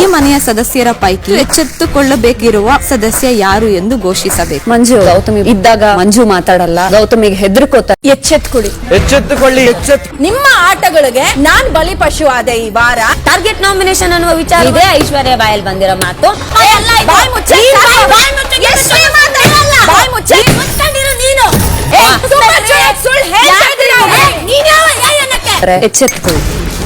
ಈ ಮನೆಯ ಸದಸ್ಯರ ಪೈಕಿ ಎಚ್ಚೆತ್ತುಕೊಳ್ಳಬೇಕಿರುವ ಸದಸ್ಯ ಯಾರು ಎಂದು ಘೋಷಿಸಬೇಕು. ಮಂಜು. ಗೌತಮಿ ಇದ್ದಾಗ ಮಂಜು ಮಾತಾಡಲ್ಲ. ಗೌತಮಿಗೆ ಹೆದರ್ಕೋತ ಎಚ್ಚೆತ್ಕೊಡಿ ಎಚ್ಚೆತ್ತುಕೊಳ್ಳಿ ಎಚ್ಚೆತ್ತು ನಿಮ್ಮ ಆಟಗಳಿಗೆ ನಾನ್ ಬಲಿಪಶು ಆದೆ ಈ ವಾರ. ಟಾರ್ಗೆಟ್ ನಾಮಿನೇಷನ್ ಅನ್ನುವ ವಿಚಾರ ಇದೆ ಐಶ್ವರ್ಯ ಬಾಯಲ್ಲಿ ಬಂದಿರೋ ಮಾತು. ಬಾಯ್ ಮುಚ್ಚಿ, ಬಾಯ್ ಮುಚ್ಚಿ, ಏ ಎಚ್ಚೆತ್ತುಕೊಳ್ಳಿ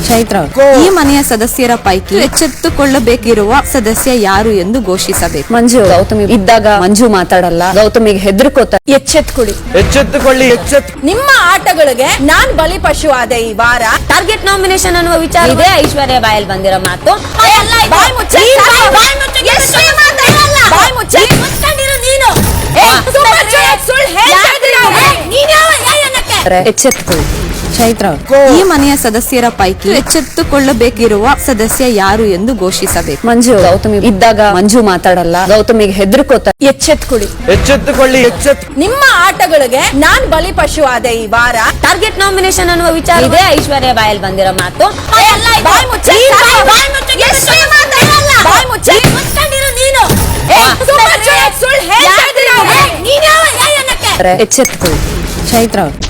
ಚೈತ್ರ ಈ ಮನೆಯ ಸದಸ್ಯರ ಪೈಕಿ ಎಚ್ಚೆತ್ತುಕೊಳ್ಳಬೇಕಿರುವ ಸದಸ್ಯ ಯಾರು ಎಂದು ಘೋಷಿಸಬೇಕು. ಮಂಜು ಗೌತಮಿ ಇದ್ದಾಗ ಮಂಜು ಮಾತಾಡಲ್ಲ. ಗೌತಮಿಗೆ ಹೆದರ್ಕೋತ ಎಚ್ಚೆತ್ಕೊಡಿ ಎಚ್ಚೆತ್ತುಕೊಳ್ಳಿ ಎಚ್ಚೆತ್ತು ನಿಮ್ಮ ಆಟಗಳಿಗೆ ನಾನ್ ಬಲಿಪಶು ಆದೆ ಈ ವಾರ. ಟಾರ್ಗೆಟ್ ನಾಮಿನೇಷನ್ ಅನ್ನುವ ವಿಚಾರ ಇದೆ ಐಶ್ವರ್ಯ ಬಾಯಲ್ ಬಂದಿರೋ ಮಾತು. ಎಚ್ಚೆತ್ತುಕೊಳ್ಳಿ? ಎಚ್ಚೆತ್ಕೊಳ್ಳಿ ಚೈತ್ರ ಅವ್ರೆ, ಈ ಮನೆಯ ಸದಸ್ಯರ ಪೈಕಿ ಎಚ್ಚೆತ್ತುಕೊಳ್ಳಬೇಕಿರುವ ಸದಸ್ಯ ಯಾರು ಎಂದು ಘೋಷಿಸಬೇಕು. ಮಂಜು ಗೌತಮಿ ಇದ್ದಾಗ ಮಂಜು ಮಾತಾಡಲ್ಲ. ಗೌತಮಿಗೆ ಹೆದರ್ಕೋತ ಎಚ್ಚೆತ್ಕೊಡಿ ಎಚ್ಚೆತ್ತುಕೊಳ್ಳಿ. ಎಚ್ಚೆತ್ತು ನಿಮ್ಮ ಆಟಗಳಿಗೆ ನಾನ್ ಬಲಿಪಶು ಆದೆ ಈ ವಾರ. ಟಾರ್ಗೆಟ್ ನಾಮಿನೇಷನ್ ಅನ್ನುವ ವಿಚಾರ ಇದೆ. ಐಶ್ವರ್ಯ ಬಾಯಲ್ಲಿ ಬಂದಿರೋ ಮಾತು. ಬಾಯ್ ಮುಚ್ಚಿ, ಬಾಯ್ ಮುಚ್ಚಿ, ಎಷ್ಟು ಮಾತಾಡಲ್ಲ? ಬಾಯ್ ಮುಚ್ಚಿ, ಮುಚ್ಕೊಂಡಿರು ನೀನು. ಸುಮ್ಮನೆ ಸುಳ್ಳು- ಸುಳ್ಳು ಹೇಳ್ತಾ ಇದ್ದೀರಾ? ಏ, ನೀನ್ಯಾವ ಏ ಅನ್ನಕ್ಕೆ? ಎಚ್ಚೆತ್ಕೊಳ್ಳಿ ಚೈತ್ರ ಅವ್ರೆ,